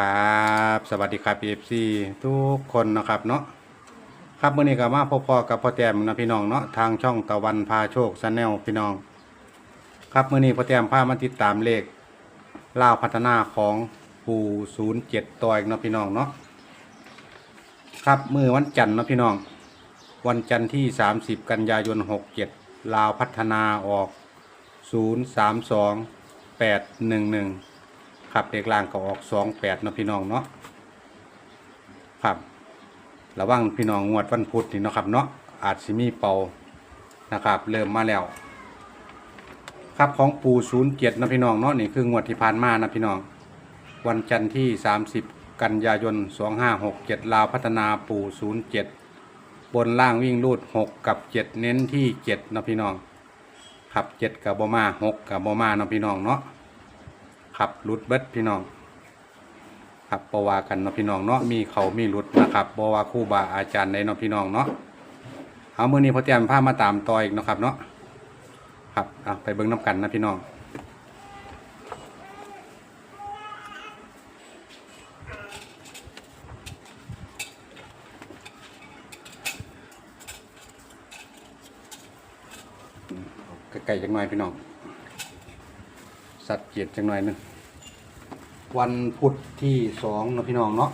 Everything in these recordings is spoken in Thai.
ครับ สวัสดีครับ PFC ทุกคนนะครับเนาะครับมื่อนี้ก็มาพบพอกับพ่อแต้มนะพี่น้องเนาะทางช่องตะวันพาโชคชาแนลพี่น้อง ครับมื่อนี้พ่อแต้มพามาติดตามเลขล่าวพัฒนาของปูศูนย์เจ็ดตัวอีกเนาะพี่น้องเนาะครับมือวันจันทร์เนาะพี่น้อง วันจันทร์ที่ 30 กันยายน 67ลาวพัฒนาออก 032 811 ครับเด็กล่างก็ออก28เนาะพี่น้องเนาะครับระวังพี่น้องงวดวันพุธนี่เนาะครับเนาะอาจสิมีเป่านะครับ เริ่มมาแล้ว ครับของปู07เนะพี่น้องเนาะนี่คืองวดที่ผ่านมานะพี่น้อง วันจันทร์ที่ 30 กันยายน 2567 ลาวพัฒนาปู07บนล่างวิ่งรูด 6 กับ 7 เน้นที่7เนะพี่น้องครับ 7 กับบอมา 6 กับบอมานะพี่น้องเนาะ ครับรุดเบิดพี่น้อง ครับบวากันเนาะพี่น้องเนาะมีเขามีรุดนะครับบวาคู่บาอาจารย์ในเนาะพี่น้องเนาะเอามือนี้พอเตรียมผ้ามาตามต่ออีกเนาะครับเนาะครับเอาไปเบิ้งน้ำกันนะพี่น้องไก่จังหน่อยพี่น้อง สัตว์เกียรติจังหน่อยหนึงวันพุธที่สองเนาะพี่น้องเนาะ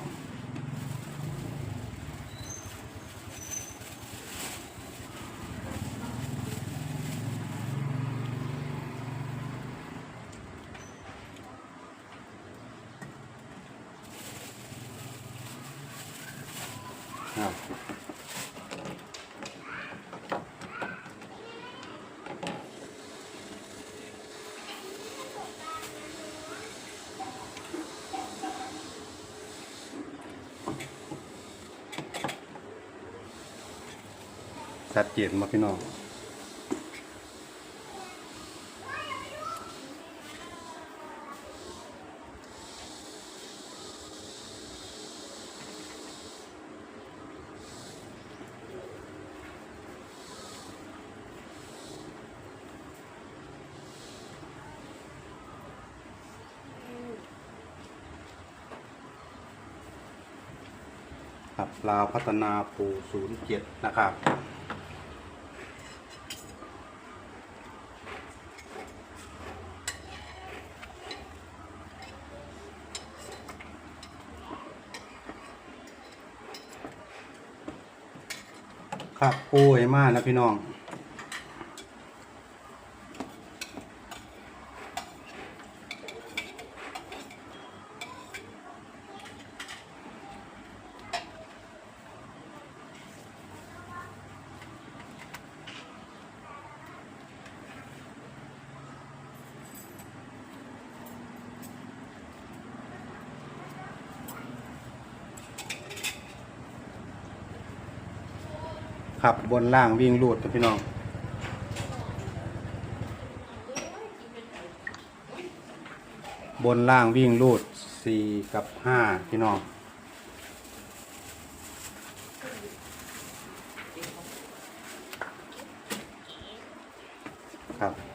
ครับ ชัดเจนมาพี่น้องครับลาวพัฒนาปูศูนย์เจดนะครับ ครับปูให้มากนะพี่น้อง ครับบนล่างวิ่งรูดพี่น้องบนล่างวิ่งรูดสี่กับห้าพี่น้องครับ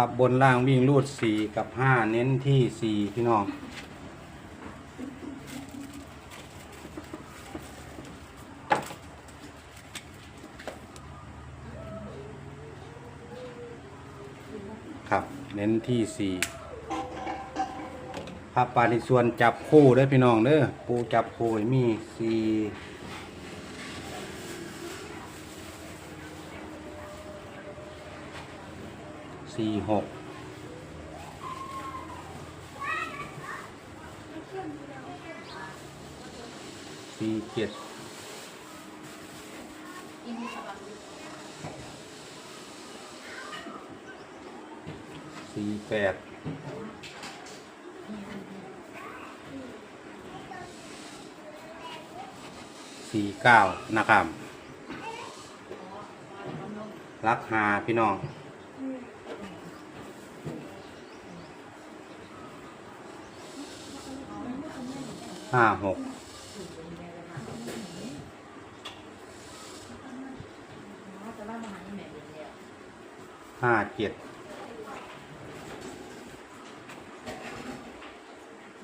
ครับบนล่างวิ่งรูดสี่กับห้าเน้นที่สี่พี่น้องครับเน้นที่สี่ครับปาในส่วนจับคู่เด้อพี่น้องเด้อปูจับคู่มีสี่ สี่หกสี่เจ็ดสี่แปดสี่เก้านะครับรักหาพี่น้อง ห้าหกจะว่ามาหาที่ไหนเดียวเดียวห้าเจ็ด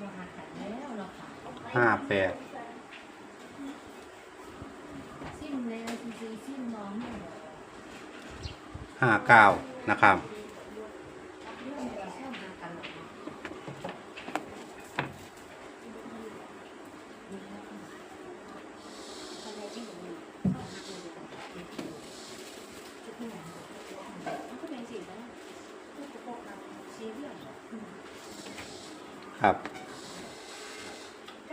มาหาขันแล้วเราค่ะห้าแปดซิมเลยจริงๆซิมน้องเนี่ยห้าเก้านะครับ เรื่องเราชอบหากันหรอกเนาะมันก็เป็นสิ่งนั้นทุกประกอบกับซีเรียส ครับ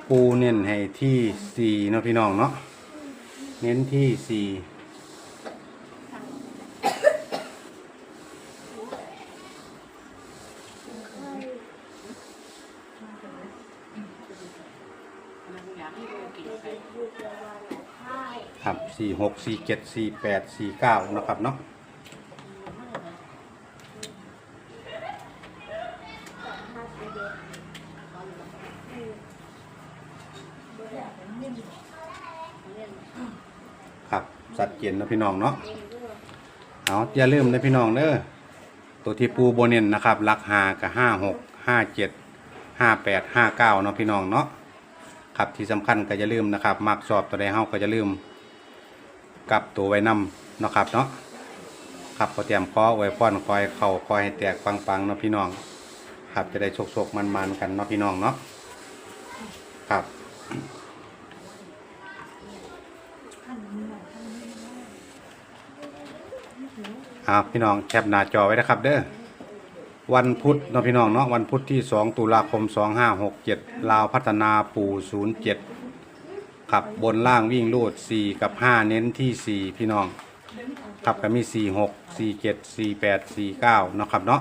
ปูเน้นให้ที่สี่เนาะพี่น้องเนาะเน้นที่สี่ครับสี่หกสี่เจ็ดสี่แปดสี่เก้านะครับเนาะครับ สัตว์เย็นนะพี่น้องเนาะเอาอย่าลืมนะพี่น้องเด้อตัวที่ปูโบเนนนะครับลักหากับห้าหกห้าเจ็ดห้าแปดห้าเก้าเนาะพี่น้องเนาะครับที่สำคัญก็อย่าลืมนะครับมักสอบตัวใดเฮาก็อย่าลืมกลับตัวไว้นำเนาะครับเนาะครับพอเตรียมคอไว้ป้อนคอยเข่าคอยให้แตกปังๆเนาะพี่น้อง ครับจะได้โชคๆมันๆกันเนาะพี่น้องเนาะครับ เอาพี่น้องแคปหน้าจอไว้นะครับ เด้อวันพุธเนาะพี่น้องเนาะวันพุธที่ 2 ตุลาคม 2567ลาวพัฒนาปู่ 07ครับบนล่างวิ่งรูด 4 กับ 5 เน้นที่ 4 พี่น้องครับก็มี 4 6 4 7 4 8 4 9 เนาะครับเนาะ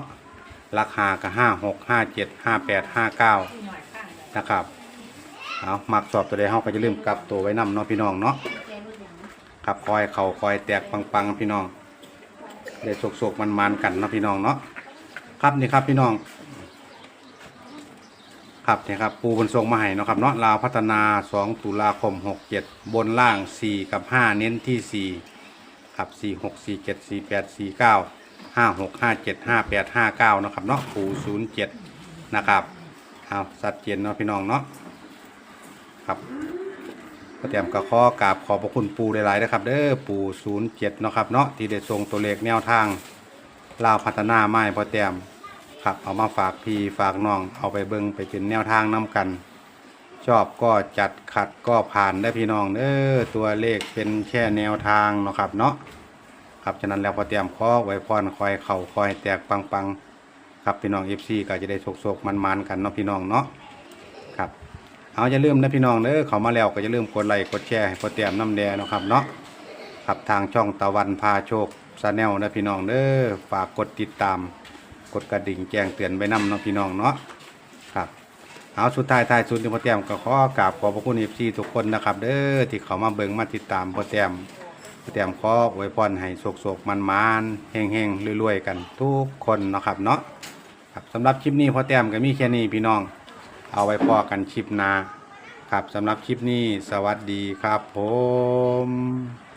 ราคาก็5 6 5 7 5 8 5 9 นะครับเอามักสอบตัวใดเฮาก็จะลืมกลับตัวไว้นำเนาะพี่น้องเนาะแกรู้อย่างนะครับคอยเข่าคอยแตกปังๆพี่น้อง ได้โศกๆมันๆกันเนาะพี่น้องเนาะครับนี่ครับพี่น้อง ครับนี่ครับปูบนทรงมาให้เนาะครับเนาะลาวพัฒนา 2 ตุลาคม 67 บนล่าง 4 กับ 5 เน้นที่ 4 ครับ 4 6 4 7 4 8 4 9 5 6 5 7 5 8 5 9เนาะครับเนาะปู07 นะครับเอาสัดเจนเนาะพี่น้องเนาะครับ ก็เตรียมกระข้อกราบขอบพระคุณปูหลายๆนะครับ เด้อปูศูนย์เจ็ดเนาะครับเนาะที่ได้ส่งตัวเลขแนวทางลาวพัฒนาไม้พอเตรียมครับเอามาฝากพี่ฝากน้องเอาไปเบิ่งไปเป็นแนวทางน้กัน ชอบก็จัดขัดก็ผ่านได้พี่น้องเด้อตัวเลขเป็นแค่แนวทางเนาะครับเนาะครับฉะนั้นแล้วพอเตรียมขอไว้พรคอยเข่าคอยแตกปังๆครับพี่น้องเอฟซีก็จะได้โศกๆมันๆกันเนาะพี่น้องเนาะ เอาอย่าลืมนะพี่น้องเด้อเขามาแล้วก็อย่าลืมกดไลค์กดแชร์ให้พอเตรียมน้ำแดงนะครับเนาะครับทางช่องตะวันพาโชคซาแนลนะพี่น้องเด้อฝากกดติดตาม กดกระดิ่งแจ้งเตือนไว้นำเนาะพี่น้องเนาะครับเอาสุดท้ายท้ายสุดที่พอเตรียมก็ขอกราบขอบพระคุณเอฟซีทุกคนนะครับ เด้อที่เขามาเบิ่งมาติดตามพอเตรียมพอเตรียมขอไว้พรให้โศกๆมันๆเฮงๆรวยๆกันทุกคนนะครับเนาะครับสำหรับคลิปนี้พอเตรียมก็มีแค่นี้พี่น้อง เอาไว้พอกันคลิปหน้าครับสำหรับคลิปนี้สวัสดีครับผม